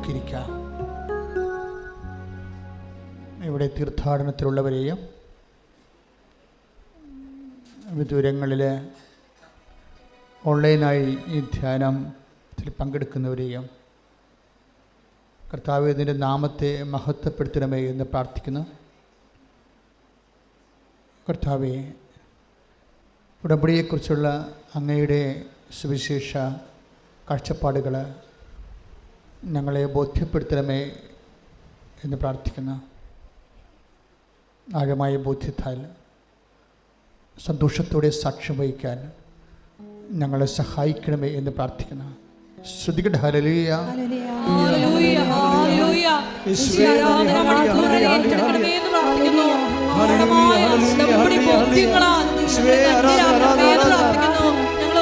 നമുക്കിരിക്കാം ഇവിടെ തീർത്ഥാടനത്തിലുള്ളവരെയും വിദൂരങ്ങളിൽ ഓൺലൈനായി ഈ ധ്യാനത്തിൽ പങ്കെടുക്കുന്നവരെയും കർത്താവ് ഇതിന്റെ നാമത്തെ മഹത്വപ്പെടുത്തണമേ എന്ന് പ്രാർത്ഥിക്കുന്നു. കർത്താവെ ഉടമ്പടിയെക്കുറിച്ചുള്ള അങ്ങയുടെ സുവിശേഷ കാഴ്ചപ്പാടുകൾ ഞങ്ങളെ ബോധ്യപ്പെടുത്തണമേ എന്ന് പ്രാർത്ഥിക്കുന്ന ആഴമായ ബോധ്യത്താൽ സന്തോഷത്തോടെ സാക്ഷ്യം വഹിക്കാൻ ഞങ്ങളെ സഹായിക്കണമേ എന്ന് പ്രാർത്ഥിക്കുന്ന ശ്രുതികട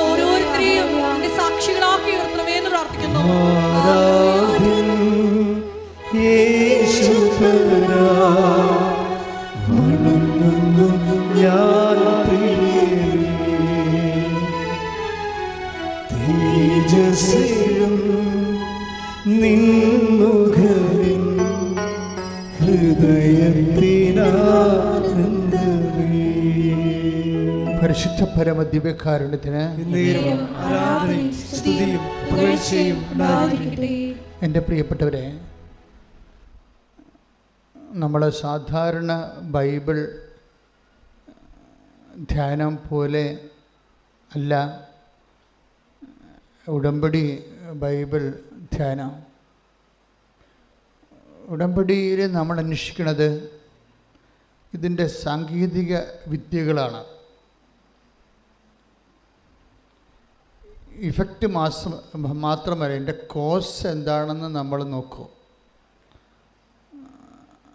ഓരോരുത്തരെയും സാക്ഷികളാക്കി ഉയർത്തണമേ എന്ന് പ്രാർത്ഥിക്കുന്നു. തേജസ്സിലും ഹൃദയത്തിനാനന്ദമേ. പരിശുദ്ധ ആരാധനയും സ്തുതിയും പുകഴ്ചയും എന്റെ പ്രിയപ്പെട്ടവരെ നമ്മൾ സാധാരണ ബൈബിൾ ധ്യാനം പോലെ അല്ല ഉടമ്പടി ബൈബിൾ ധ്യാനം. ഉടമ്പടിയിൽ നമ്മൾ അന്വേഷിക്കുന്നത് ഇതിന്റെ സാങ്കേതിക വിദ്യകളാണ്. ഇഫക്റ്റ് മാത്രം മാത്രമല്ല എന്റെ കോസ് എന്താണെന്ന് നമ്മൾ നോക്കും.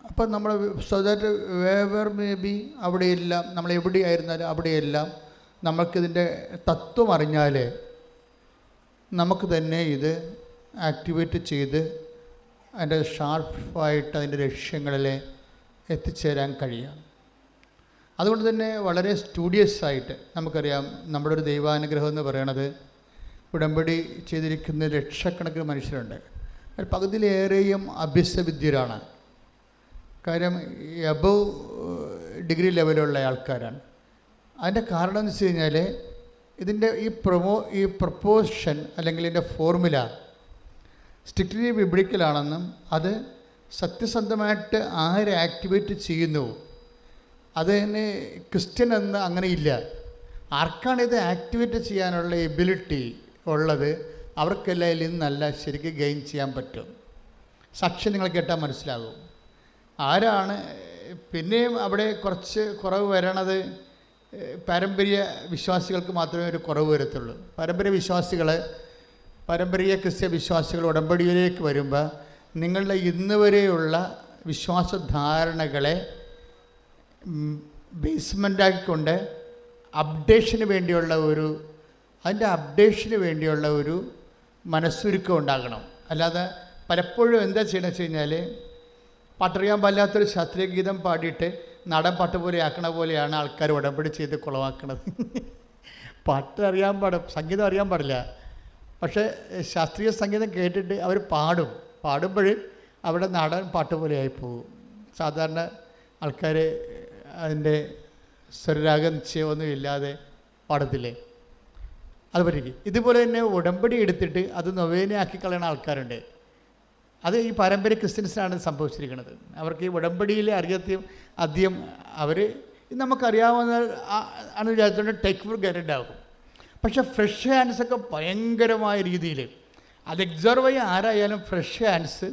അപ്പം നമ്മൾ so that wherever may be അവിടെയെല്ലാം നമ്മൾ എവിടെയായിരുന്നാലും അവിടെയെല്ലാം നമുക്കിതിന്റെ തത്വം അറിഞ്ഞാലേ നമുക്ക് തന്നെ ഇത് ആക്ടിവേറ്റ് ചെയ്ത് അതിന്റെ ഷാർപ്പായിട്ട് അതിന്റെ ലക്ഷ്യങ്ങളിൽ എത്തിച്ചേരാൻ കഴിയാം. അതുകൊണ്ട് തന്നെ വളരെ സ്റ്റുഡിയസ് ആയിട്ട് നമുക്കറിയാം നമ്മുടെ ഒരു ദൈവാനുഗ്രഹം എന്ന് പറയണത് ഉടമ്പടി ചെയ്തിരിക്കുന്ന ലക്ഷക്കണക്കിന് മനുഷ്യരുണ്ട്. അതിൽ പകുതിയിലേറെയും അഭ്യസ്തവിദ്യരാണ്. കാര്യം എബവ് ഡിഗ്രി ലെവലുള്ള ആൾക്കാരാണ്. അതിന്റെ കാരണം എന്ന് വെച്ച് കഴിഞ്ഞാൽ ഇതിന്റെ ഈ പ്രൊമോ ഈ പ്രപ്പോഷൻ അല്ലെങ്കിൽ ഇതിന്റെ ഫോർമുല സ്ട്രിക്റ്റ്ലി ബിബ്ലിക്കലാണെന്നും അത് സത്യസന്ധമായിട്ട് ആര് ആക്ടിവേറ്റ് ചെയ്യുന്നു? അത് തന്നെ ക്രിസ്ത്യൻ എന്ന് അങ്ങനെയില്ല ആർക്കാണ് ഇത് ആക്ടിവേറ്റ് ചെയ്യാനുള്ള എബിലിറ്റി ഉള്ളത് അവർക്കെല്ലാം ഇന്നല്ല ശരിക്കും ഗെയിൻ ചെയ്യാൻ പറ്റും. സാക്ഷ്യം നിങ്ങൾ കേട്ടാൽ മനസ്സിലാകും. ആരാണ് പിന്നെയും അവിടെ കുറച്ച് കുറവ് വരണത് പാരമ്പര്യ വിശ്വാസികൾക്ക് മാത്രമേ ഒരു കുറവ് വരത്തുള്ളൂ. പാരമ്പര്യ വിശ്വാസികൾ പാരമ്പര്യ ക്രിസ്ത്യ വിശ്വാസികൾ ഉടമ്പടിയിലേക്ക് വരുമ്പോൾ നിങ്ങളുടെ ഇന്ന് വരെയുള്ള വിശ്വാസധാരണകളെ ബേസ്മെന്റാക്കിക്കൊണ്ട് അപ്ഡേഷന് വേണ്ടിയുള്ള ഒരു അതിന്റെ അപ്ഡേഷന് വേണ്ടിയുള്ള ഒരു മനസ്സുരുക്കം ഉണ്ടാകണം. അല്ലാതെ പലപ്പോഴും എന്താ ചെയ്യണമെന്ന് വെച്ച് കഴിഞ്ഞാൽ പാട്ടറിയാൻ പാടില്ലാത്തൊരു ശാസ്ത്രീയ ഗീതം പാടിയിട്ട് നാടൻ പാട്ട് പോലെ ആക്കണ പോലെയാണ് ആൾക്കാർ ഉടമ്പടി ചെയ്ത് കുളമാക്കണത്. പാട്ട് അറിയാൻ പാടും സംഗീതം അറിയാൻ പാടില്ല. പക്ഷേ ശാസ്ത്രീയ സംഗീതം കേട്ടിട്ട് അവർ പാടും. പാടുമ്പോൾ അവിടെ നാടൻ പാട്ട് പോലെ പോകും. സാധാരണ ആൾക്കാർ അതിന്റെ സ്വരരാഗ നിശ്ചയമൊന്നും ഇല്ലാതെ പാടത്തില്ലേ? അത് പറ്റിക്കും ഇതുപോലെ തന്നെ ഉടമ്പടി എടുത്തിട്ട് അത് നൊവേനയാക്കി കളയുന്ന ആൾക്കാരുണ്ട്. അത് ഈ പാരമ്പര്യ ക്രിസ്ത്യൻസിനാണ് സംഭവിച്ചിരിക്കുന്നത്. അവർക്ക് ഈ ഉടമ്പടിയിലെ അറിയത്തെയും അധികം അവർ നമുക്കറിയാവുന്ന ആണ് വിചാരിച്ചുകൊണ്ട് ടേക്ക് ഫോർ ഗ്യാരന്റ് ആകും. പക്ഷേ ഫ്രഷ് ഹാൻഡ്സ് ഒക്കെ ഭയങ്കരമായ രീതിയിൽ അത് എക്സർവ് ചെയ്യാൻ ആരായാലും ഫ്രഷ് ഹാൻഡ്സ്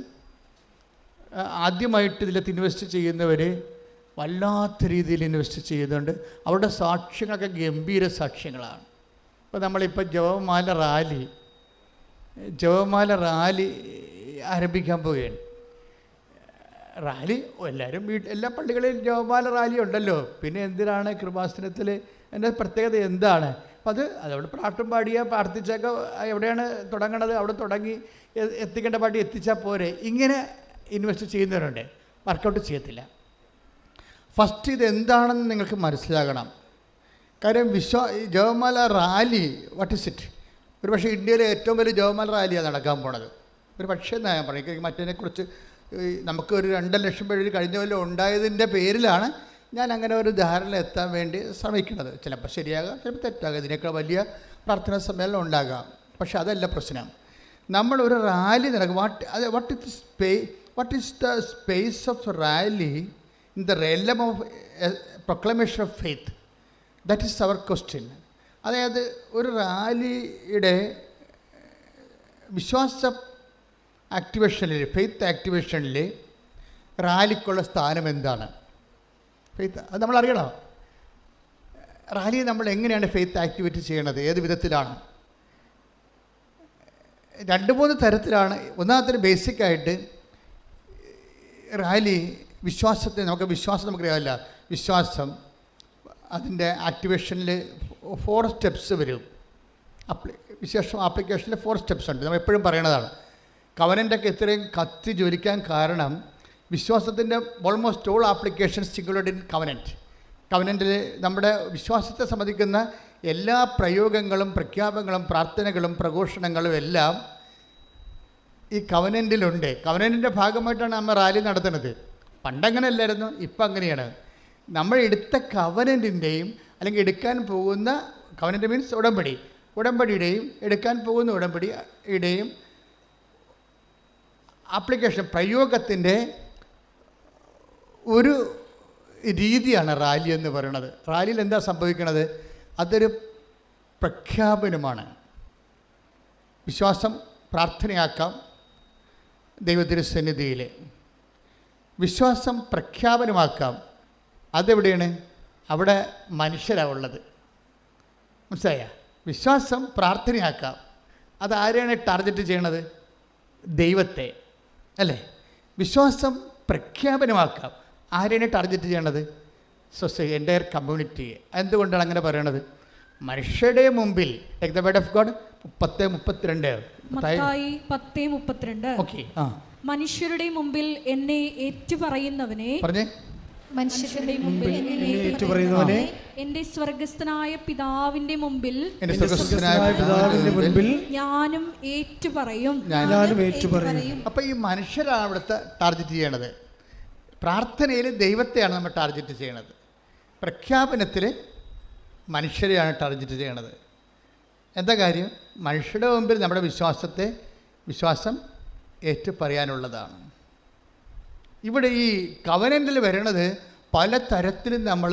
ആദ്യമായിട്ട് ഇതിലത്ത് ഇൻവെസ്റ്റ് ചെയ്യുന്നവർ വല്ലാത്ത രീതിയിൽ ഇൻവെസ്റ്റ് ചെയ്യുന്നുണ്ട്. അവരുടെ സാക്ഷ്യങ്ങളൊക്കെ ഗംഭീര സാക്ഷ്യങ്ങളാണ്. ഇപ്പോൾ നമ്മളിപ്പോൾ ജവമാല റാലി ജവമാല റാലി ആരംഭിക്കാൻ പോവുകയാണ്. റാലി എല്ലാവരും വീട്ടിൽ എല്ലാ പള്ളികളിലും ജവമാല റാലി ഉണ്ടല്ലോ. പിന്നെ എന്തിനാണ് കൃപാസനത്തിൽ എന്റെ പ്രത്യേകത എന്താണ്? അപ്പം അത് അതവിടെ പ്രാർത്ഥം പാടിയ പ്രാർത്ഥിച്ചൊക്കെ എവിടെയാണ് തുടങ്ങണത്? അവിടെ തുടങ്ങി എത്തിക്കേണ്ട പാട്ടി എത്തിച്ചാൽ പോരെ. ഇങ്ങനെ ഇൻവെസ്റ്റ് ചെയ്യുന്നവരുണ്ട്. വർക്കൗട്ട് ചെയ്യത്തില്ല. ഫസ്റ്റ് ഇത് എന്താണെന്ന് നിങ്ങൾക്ക് മനസ്സിലാകണം. കാര്യം വിശ്വാ ജവമാല റാലി വാട്ട് ഇസ് ഇറ്റ് ഒരു പക്ഷേ ഇന്ത്യയിലെ ഏറ്റവും വലിയ ജവമാല റാലിയാണ് നടക്കാൻ പോണത്. ഒരു പക്ഷേ എന്നാ ഞാൻ പറയും മറ്റതിനെക്കുറിച്ച് നമുക്ക് ഒരു രണ്ടര ലക്ഷം പേര് കഴിഞ്ഞ കൊല്ലം ഉണ്ടായതിന്റെ പേരിലാണ് ഞാൻ അങ്ങനെ ഒരു ധാരണ എത്താൻ വേണ്ടി ശ്രമിക്കുന്നത്. ചിലപ്പോൾ ശരിയാകാം ചിലപ്പോൾ തെറ്റാകാം. ഇതിനേക്കാൾ വലിയ പ്രാർത്ഥനാ സമ്മേളനം ഉണ്ടാകാം. പക്ഷെ അതല്ല പ്രശ്നം. നമ്മൾ ഒരു റാലി നടക്കും. വാട്ട് അത് what is space what is the space of rally in the realm of proclamation of faith that is our question അതായത് ഒരു റാലിയുടെ വിശ്വാസ ആക്ടിവേഷനിൽ ഫെയ്ത്ത് ആക്ടിവേഷനിൽ റാലിക്കുള്ള സ്ഥാനം എന്താണ്? ഫെയ്ത്ത് അത് നമ്മൾ അറിയണം? റാലി നമ്മൾ എങ്ങനെയാണ് ഫെയ്ത്ത് ആക്ടിവേറ്റ് ചെയ്യണത്? ഏത് വിധത്തിലാണ്? രണ്ട് മൂന്ന് തരത്തിലാണ്. ഒന്നാമത്തെ ബേസിക്കായിട്ട് റാലി വിശ്വാസത്തെ നമുക്ക് വിശ്വാസം നമുക്കറിയാമല്ല. വിശ്വാസം അതിന്റെ ആക്ടിവേഷനിൽ ഫോർ സ്റ്റെപ്സ് വരും. അപ്ലി വിശേഷം ആപ്ലിക്കേഷനിൽ ഫോർ സ്റ്റെപ്സ് ഉണ്ട്. നമ്മൾ എപ്പോഴും പറയണതാണ്. കവനന്റെയൊക്കെ ഇത്രയും കത്തി ജ്വലിക്കാൻ കാരണം വിശ്വാസത്തിന്റെ almost all applications singled in covenant കവനന്റിൽ നമ്മുടെ വിശ്വാസത്തെ സംബന്ധിക്കുന്ന എല്ലാ പ്രയോഗങ്ങളും പ്രഖ്യാപനങ്ങളും പ്രാർത്ഥനകളും പ്രഘോഷണങ്ങളും എല്ലാം ഈ കവനന്റിലുണ്ട് കവനന്റിന്റെ ഭാഗമായിട്ടാണ് നമ്മൾ റാലി നടത്തുന്നത്. പണ്ടങ്ങനെ അല്ലായിരുന്നു ഇപ്പം അങ്ങനെയാണ് നമ്മൾ എടുത്ത കവനന്റിന്റെയും അല്ലെങ്കിൽ എടുക്കാൻ പോകുന്ന കവനന്റ് മീൻസ് ഉടമ്പടി. ഉടമ്പടിയുടെയും എടുക്കാൻ പോകുന്ന ഉടമ്പടിയുടെയും ആപ്ലിക്കേഷൻ പ്രയോഗത്തിന്റെ ഒരു രീതിയാണ് റാലി എന്ന് പറയുന്നത്. റാലിയിൽ എന്താ സംഭവിക്കുന്നത്? അതൊരു പ്രഖ്യാപനമാണ്. വിശ്വാസം പ്രാർത്ഥനയാക്കാം ദൈവത്തിരുസന്നിധിയിൽ വിശ്വാസം പ്രഖ്യാപനമാക്കാം. അതെവിടെയാണ്? അവിടെ മനുഷ്യരാണ് ഉള്ളത് മനസ്സിലായ? വിശ്വാസം പ്രാർത്ഥനയാക്കാം. അത് ആരെയാണ് ടാർഗറ്റ് ചെയ്യണത്? ദൈവത്തെ. അല്ലേ? വിശ്വാസം പ്രഖ്യാപനമാക്കാം. ആരെയാണ് ടാർഗറ്റ് ചെയ്യണത്? Society entire community. എന്തുകൊണ്ടാണ് അങ്ങനെ പറയണത്? മനുഷ്യരുടെ മുമ്പിൽ take the word of God മുപ്പത്തെ മുപ്പത്തിരണ്ട്. പത്തേ മുപ്പത്തിരണ്ട്. ഓക്കെ മനുഷ്യരുടെ മുമ്പിൽ എന്നെ ഏറ്റുപറയുന്നവനെ പറഞ്ഞേ. മനുഷ്യരുടെ മുമ്പിൽ ഏറ്റുപറയുന്നവനെ എന്റെ സ്വർഗസ്ഥനായ പിതാവിന്റെ മുമ്പിൽ എന്റെ എന്റെ സ്വർഗസ്ഥനായ പിതാവിന്റെ മുൻപിൽ ഞാനും ഏറ്റുപറയും. ഞാനും ഏറ്റുപറയും. അപ്പോൾ ഈ മനുഷ്യരാണ് ഇവിടുത്തെ ടാർഗറ്റ് ചെയ്യണത്. പ്രാർത്ഥനയിൽ ദൈവത്തെയാണ് നമ്മൾ ടാർഗറ്റ് ചെയ്യണത്. പ്രഖ്യാപനത്തിൽ മനുഷ്യരെയാണ് ടാർഗറ്റ് ചെയ്യണത്. എന്താ കാര്യം? മനുഷ്യരുടെ മുമ്പിൽ നമ്മുടെ വിശ്വാസത്തെ വിശ്വാസം ഏറ്റു പറയാനുള്ളതാണ് ഇവിടെ ഈ കവനന്റിൽ വരണത് പല തരത്തിലും നമ്മൾ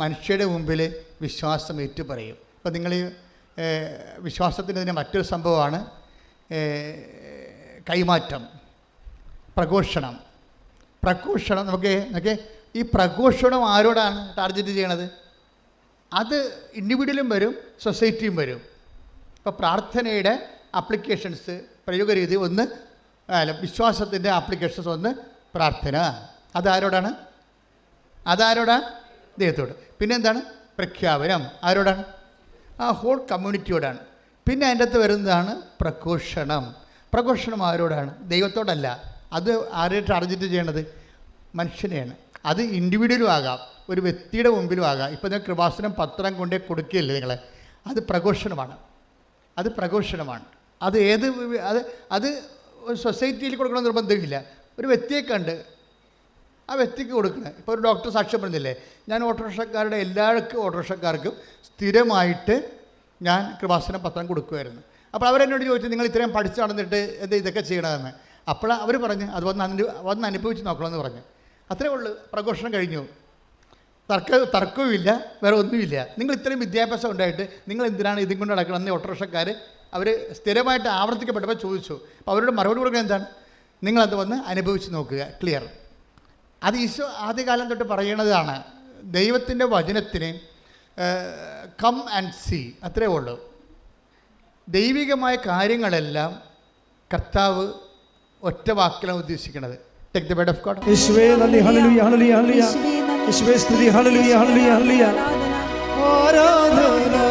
മനുഷ്യരുടെ മുമ്പിൽ വിശ്വാസം ഏറ്റു പറയും ഇപ്പം നിങ്ങൾ വിശ്വാസത്തിന്റെ തന്നെ മറ്റൊരു സംഭവമാണ് കൈമാറ്റം പ്രഘോഷണം. പ്രഘോഷണം നമുക്ക് നമുക്ക് ഈ പ്രഘോഷണം ആരോടാണ് ടാർഗറ്റ് ചെയ്യണത്? അത് ഇൻഡിവിജ്വലും വരും സൊസൈറ്റിയും വരും. ഇപ്പോൾ പ്രാർത്ഥനയുടെ ആപ്ലിക്കേഷൻസ് പ്രയോഗരീതി ഒന്ന് അല്ല വിശ്വാസത്തിന്റെ ആപ്ലിക്കേഷൻസ് ഒന്ന് പ്രാർത്ഥന. അതാരോടാണ്? അതാരോടാണ്? ദൈവത്തോട്. പിന്നെ എന്താണ് പ്രഖ്യാപനം. ആരോടാണ്? ആ ഹോൾ കമ്മ്യൂണിറ്റിയോടാണ് പിന്നെ അതിന്റെ അകത്ത് വരുന്നതാണ് പ്രഘോഷണം. പ്രഘോഷണം ആരോടാണ്? ദൈവത്തോടല്ല. അത് ആരെ ടാർഗറ്റ് ചെയ്യണത് മനുഷ്യനെയാണ്. അത് ഇൻഡിവിജ്വലും ആകാം. ഒരു വ്യക്തിയുടെ മുമ്പിലും ആകാം. ഇപ്പോൾ നിങ്ങൾ കൃപാസനം പത്രം കൊണ്ടേ കൊടുക്കുകയല്ലേ നിങ്ങളെ? അത് പ്രഘോഷണമാണ്. അത് പ്രഘോഷണമാണ്. അത് ഏത് അത് അത് സൊസൈറ്റിയിൽ കൊടുക്കണം നിർബന്ധമില്ല. ഒരു വ്യക്തിയെ കണ്ട് ആ വ്യക്തിക്ക് കൊടുക്കണേ. ഇപ്പോൾ ഒരു ഡോക്ടർ സാക്ഷ്യം പറഞ്ഞില്ലേ ഞാൻ ഓട്ടോറിക്ഷക്കാരുടെ എല്ലാവർക്കും ഓട്ടോറിക്ഷക്കാർക്കും സ്ഥിരമായിട്ട് ഞാൻ കൃപാസന പത്രം കൊടുക്കുമായിരുന്നു. അപ്പോൾ അവരെന്നോട് ചോദിച്ചു നിങ്ങൾ ഇത്രയും പഠിച്ച് നടന്നിട്ട് എന്ത് ഇതൊക്കെ ചെയ്യണമെന്ന് അപ്പോൾ അവർ പറഞ്ഞു അത് വന്ന് അനു വന്ന് അനുഭവിച്ച് നോക്കണമെന്ന് പറഞ്ഞു. അത്രേ ഉള്ളൂ. പ്രഘോഷണം കഴിഞ്ഞു. തർക്ക തർക്കവുമില്ല. വേറെ ഒന്നുമില്ല. നിങ്ങൾ ഇത്രയും വിദ്യാഭ്യാസം ഉണ്ടായിട്ട് നിങ്ങൾ എന്തിനാണ് ഇതും കൊണ്ട് നടക്കണമെന്ന് ഓട്ടോറിക്ഷക്കാർ അവർ സ്ഥിരമായിട്ട് ആവർത്തിക്കപ്പെട്ടപ്പോൾ ചോദിച്ചു. അപ്പോൾ അവരുടെ മറുപടി കൊടുക്കുന്നത് എന്താണ്? നിങ്ങളത് വന്ന് അനുഭവിച്ച് നോക്കുക. ക്ലിയർ അത് ഈശോ ആദ്യകാലം തൊട്ട് പറയണതാണ്. ദൈവത്തിന്റെ വചനത്തിന് കം ആൻഡ് സി അത്രേ ഉള്ളൂ. ദൈവികമായ കാര്യങ്ങളെല്ലാം കർത്താവ് ഒറ്റ വാക്കിലാണ് ഉദ്ദേശിക്കുന്നത്. Take the bed of God യേശുവേ നന്ദി. ഹല്ലേലൂയ ഹല്ലേലൂയ ഹല്ലേലൂയ യേശുവേ സ്തുതി. ഹല്ലേലൂയ ഹല്ലേലൂയ ഹല്ലേലൂയ ആരാധന ആരാധന.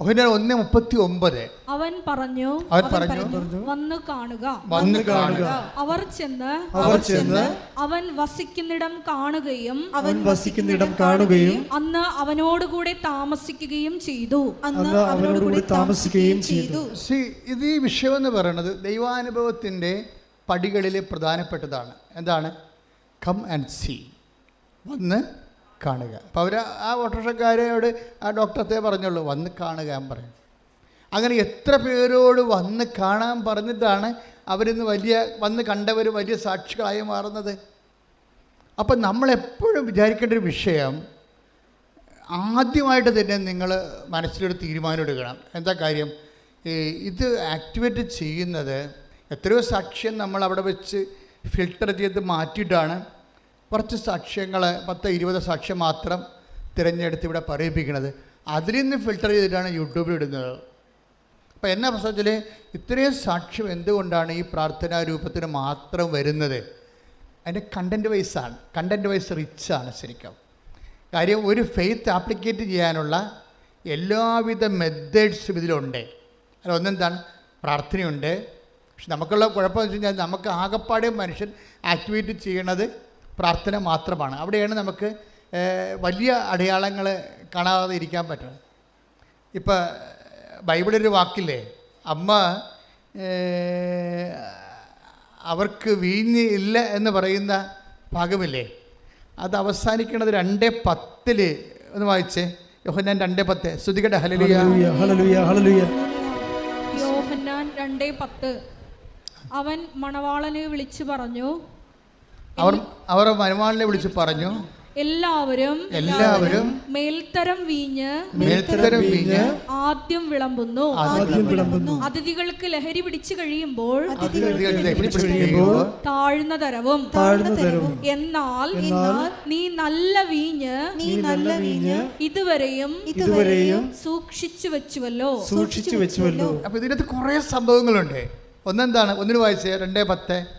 ഒന്ന് മുപ്പത്തി ഒമ്പത് അവൻ പറഞ്ഞു അവൻ പറഞ്ഞു വന്നു കാണുക വന്ന് കാണുക. അവർ ചെന്ന് അവർ ചെന്ന് അവൻ വസിക്കുന്നിടം കാണുകയും അവൻ വസിക്കുന്നിടം കാണുകയും അന്ന് അവനോടുകൂടെ താമസിക്കുകയും ചെയ്തു. അന്ന് അവനോടുകൂടി താമസിക്കുകയും ചെയ്തു. സി ഇത് ഈ വിഷയം എന്ന് പറയുന്നത് ദൈവാനുഭവത്തിന്റെ പടികളിലെ പ്രധാനപ്പെട്ടതാണ്. എന്താണ്? കം ആൻഡ് സി വന്ന് കാണുക. അപ്പോൾ അവർ ആ ഓട്ടോറിക്ഷക്കാരോട് ആ ഡോക്ടറത്തെ പറഞ്ഞുള്ളൂ വന്ന് കാണുക ഞാൻ പറയും. അങ്ങനെ എത്ര പേരോട് വന്ന് കാണാൻ പറഞ്ഞിട്ടാണ് അവരിന്ന് വലിയ വന്ന് കണ്ടവർ വലിയ സാക്ഷികളായി മാറുന്നത്? അപ്പം നമ്മളെപ്പോഴും വിചാരിക്കേണ്ട ഒരു വിഷയം ആദ്യമായിട്ട് തന്നെ നിങ്ങൾ മനസ്സിലൊരു തീരുമാനം എടുക്കണം. എന്താ കാര്യം? ഇത് ആക്ടിവേറ്റ് ചെയ്യുന്നത് എത്രയോ സാക്ഷ്യം നമ്മൾ അവിടെ വെച്ച് ഫിൽട്ടർ ചെയ്ത് മാറ്റിയിട്ടാണ്. കുറച്ച് സാക്ഷ്യങ്ങൾ പത്ത് ഇരുപത് സാക്ഷ്യം മാത്രം തിരഞ്ഞെടുത്ത് ഇവിടെ പറയിപ്പിക്കുന്നത്. അതിൽ നിന്ന് ഫിൽട്ടർ ചെയ്തിട്ടാണ് യൂട്യൂബിൽ ഇടുന്നത്. അപ്പോൾ എന്നാ പ്രശ്നത്തിൽ ഇത്രയും സാക്ഷ്യം എന്തുകൊണ്ടാണ് ഈ പ്രാർത്ഥനാ രൂപത്തിന് മാത്രം വരുന്നത്? അതിന്റെ കണ്ടന്റ് വൈസാണ് കണ്ടന്റ് വൈസ് റിച്ചാണ് ശരിക്കും. കാര്യം ഒരു ഫെയ്ത്ത് ആപ്ലിക്കേറ്റ് ചെയ്യാനുള്ള എല്ലാവിധ മെത്തേഡ്സും ഇതിലുണ്ട്. അല്ല ഒന്നെന്താണ്? പ്രാർത്ഥനയുണ്ട്. പക്ഷെ നമുക്കുള്ള കുഴപ്പമെന്ന് വെച്ച് കഴിഞ്ഞാൽ നമുക്ക് ആകെപ്പാടെ മനുഷ്യൻ ആക്ടിവേറ്റ് ചെയ്യണത് പ്രാർത്ഥന മാത്രമാണ്. അവിടെയാണ് നമുക്ക് വലിയ അടയാളങ്ങൾ കാണാതെ ഇരിക്കാൻ പറ്റുന്നത്. ഇപ്പം ബൈബിളൊരു വാക്കില്ലേ? അമ്മ അവർക്ക് വീഞ്ഞ് ഇല്ല എന്ന് പറയുന്ന ഭാഗമില്ലേ? അത് അവസാനിക്കുന്നത് രണ്ടേ പത്തിൽ ഒന്ന് വായിച്ചേ. യോഹന്നാൻ രണ്ടേ പത്ത്. ശ്രുതികട. ഹലലിയ ഹല്ലേലൂയ ഹല്ലേലൂയ ഹല്ലേലൂയ. യോഹന്നാൻ രണ്ടേ പത്ത്. അവൻ മണവാളനെ വിളിച്ചു പറഞ്ഞു അവർ അവർ മരുമാളിനെ വിളിച്ച് പറഞ്ഞു എല്ലാവരും എല്ലാവരും മേൽത്തരം വീഞ്ഞ് മേൽത്തരം വീഞ്ഞ് ആദ്യം വിളമ്പുന്നു. ആദ്യം വിളമ്പുന്നു. അതിഥികൾക്ക് ലഹരി പിടിച്ചു കഴിയുമ്പോൾ അതിഥികളുടെ പിടിച്ച് കഴിയുമ്പോൾ താഴ്ന്ന തരവും താഴ്ന്ന തരവും. എന്നാൽ നീ നല്ല വീഞ്ഞ് നീ നല്ല വീഞ്ഞ് ഇതുവരെയും ഇതുവരെയും സൂക്ഷിച്ചു വെച്ചുവല്ലോ. സൂക്ഷിച്ചു വെച്ചുവല്ലോ. അപ്പൊ ഇതിനകത്ത് കുറെ സംഭവങ്ങളുണ്ട്. ഒന്നെന്താണ്? ഒന്നിന് വായിച്ചേ? രണ്ടേ പത്ത്?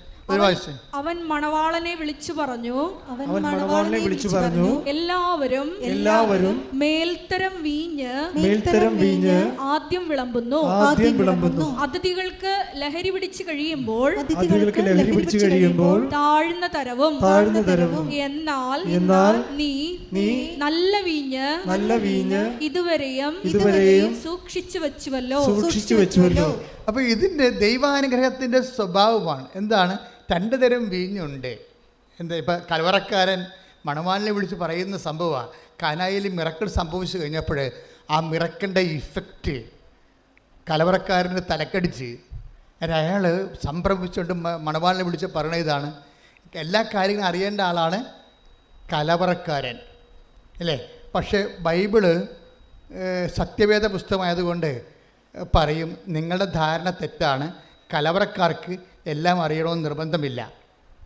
അവൻ മണവാളനെ വിളിച്ചു പറഞ്ഞു. അവൻ മണവാളനെ വിളിച്ചു പറഞ്ഞു. എല്ലാവരും എല്ലാവരും മേൽത്തരം വീഞ്ഞ് മേൽത്തരം വീഞ്ഞ് ആദ്യം വിളമ്പുന്നു. ആദ്യം വിളമ്പുന്നു. അതിഥികൾക്ക് ലഹരി പിടിച്ചു കഴിയുമ്പോൾ അതിഥികൾക്ക് ലഹരി പിടിച്ചു കഴിയുമ്പോൾ താഴ്ന്ന തരവും താഴ്ന്ന തരവും എന്നാൽ എന്നാൽ നീ നീ നല്ല വീഞ്ഞ് നല്ല വീഞ്ഞ് ഇതുവരെയും ഇതുവരെയും സൂക്ഷിച്ചു വെച്ചുവല്ലോ. സൂക്ഷിച്ചു വെച്ചുവല്ലോ. അപ്പൊ ഇതിന്റെ ദൈവാനുഗ്രഹത്തിന്റെ സ്വഭാവമാണ്. എന്താണ്? രണ്ട് തരം വീഞ്ഞുണ്ട്. എന്താ ഇപ്പം കലവറക്കാരൻ മണവാലിനെ വിളിച്ച് പറയുന്ന സംഭവമാണ് കനായിൽ മിറക്കൾ സംഭവിച്ചു കഴിഞ്ഞപ്പോൾ ആ മിറക്കിന്റെ ഇഫക്റ്റ് കലവറക്കാരന്റെ തലക്കടിച്ച്. അയാൾ സംഭ്രമിച്ചുകൊണ്ട് മണവാളിനെ വിളിച്ച് പറഞ്ഞ ഇതാണ്. എല്ലാ കാര്യങ്ങളും അറിയേണ്ട ആളാണ് കലവറക്കാരൻ. അല്ലേ? പക്ഷേ ബൈബിൾ സത്യവേദ പുസ്തകമായതുകൊണ്ട് പറയും നിങ്ങളുടെ ധാരണ തെറ്റാണ്. കലവറക്കാർക്ക് എല്ലാം അറിയണമെന്ന് നിർബന്ധമില്ല.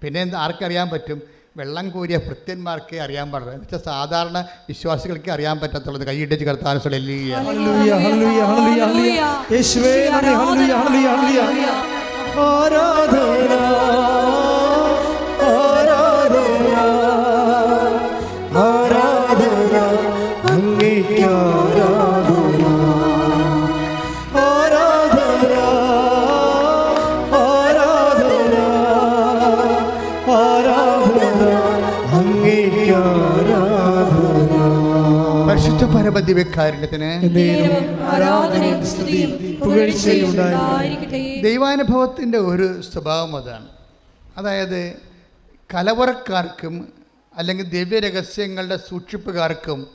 പിന്നെ ആർക്കറിയാൻ പറ്റും? വെള്ളം കോരിയ ഭൃത്യന്മാർക്കേ അറിയാൻ പാടില്ല എന്നുവെച്ചാൽ സാധാരണ വിശ്വാസികൾക്ക് അറിയാൻ പറ്റത്തുള്ളത് കൈയിട്ടിച്ച് കർത്താൻ ഹല്ലേലൂയ ദൈവാനുഭവത്തിന്റെ ഒരു സ്വഭാവം അതാണ്. അതായത് കലവറക്കാർക്കും അല്ലെങ്കിൽ ദിവ്യരഹസ്യങ്ങളുടെ സൂക്ഷിപ്പുകാർക്കും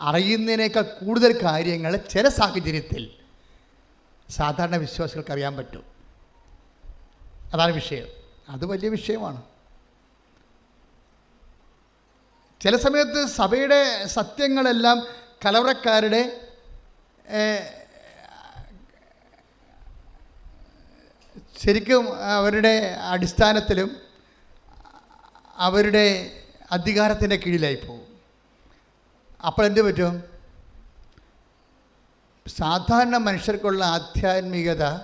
അറിയുന്നതിനേക്കാൾ കൂടുതൽ കാര്യങ്ങൾ ചില സാഹചര്യത്തിൽ സാധാരണ വിശ്വാസികൾക്ക് അറിയാൻ പറ്റും. അതാണ് വിഷയം. അത് വലിയ വിഷയമാണ്. ചില സമയത്ത് സഭയുടെ സത്യങ്ങളെല്ലാം കലവറക്കാരുടെ ശരിക്കും അവരുടെ അടിസ്ഥാനത്തിലും അവരുടെ അധികാരത്തിന്റെ കീഴിലായി പോകും. അപ്പോൾ എന്ത് പറ്റും? സാധാരണ മനുഷ്യർക്കുള്ള ആധ്യാത്മികത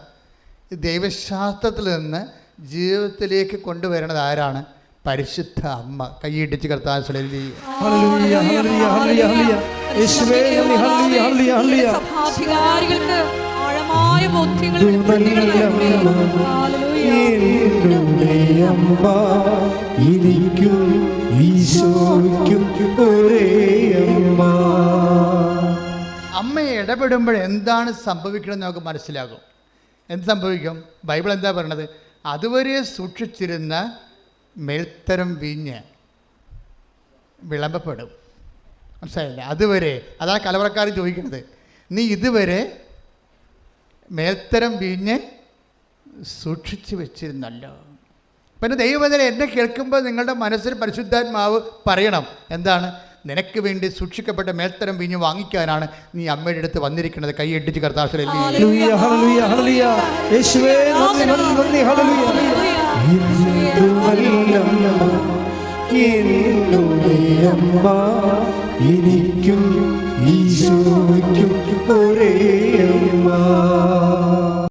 ദൈവശാസ്ത്രത്തിൽ നിന്ന് ജീവിതത്തിലേക്ക് കൊണ്ടുവരുന്നത് ആരാണ്? പരിശുദ്ധ അമ്മ. കൈയിടിച്ച് കർത്താൻ ഹല്ലേലൂയ. സഭാധികാരികൾക്ക് ആഴമായ ബോധ്യങ്ങൾ എനിക്കും ഈശോയ്ക്കും ഒരേ അമ്മ. അമ്മ ഇടപെടുമ്പോൾ എന്താണ് സംഭവിക്കണമെന്ന് നമുക്ക് മനസ്സിലാകും. എന്ത് സംഭവിക്കും? ബൈബിൾ എന്താ പറയണത്? അതുവരെ സൂക്ഷിച്ചിരുന്ന മേൽത്തരം വീഞ്ഞ് വിളമ്പപ്പെടും. മനസ്സിലായില്ല? അതുവരെ അതാ കലവറക്കാർ ചോദിക്കുന്നത്. നീ ഇതുവരെ മേൽത്തരം വീഞ്ഞ് സൂക്ഷിച്ചു വെച്ചിരുന്നല്ലോ. പിന്നെ ദൈവവേദന എന്നെ കേൾക്കുമ്പോൾ നിങ്ങളുടെ മനസ്സിൽ പരിശുദ്ധാത്മാവ് പറയണം. എന്താണ്? നിനക്ക് വേണ്ടി സൂക്ഷിക്കപ്പെട്ട മേൽത്തരം വീഞ്ഞ് വാങ്ങിക്കാനാണ് നീ അമ്മയുടെ അടുത്ത് വന്നിരിക്കുന്നത്. കൈയടിച്ച് കർത്താശലി അമ്മ എനിക്കും ഈശോയ്ക്കും ഒരേ അമ്മ.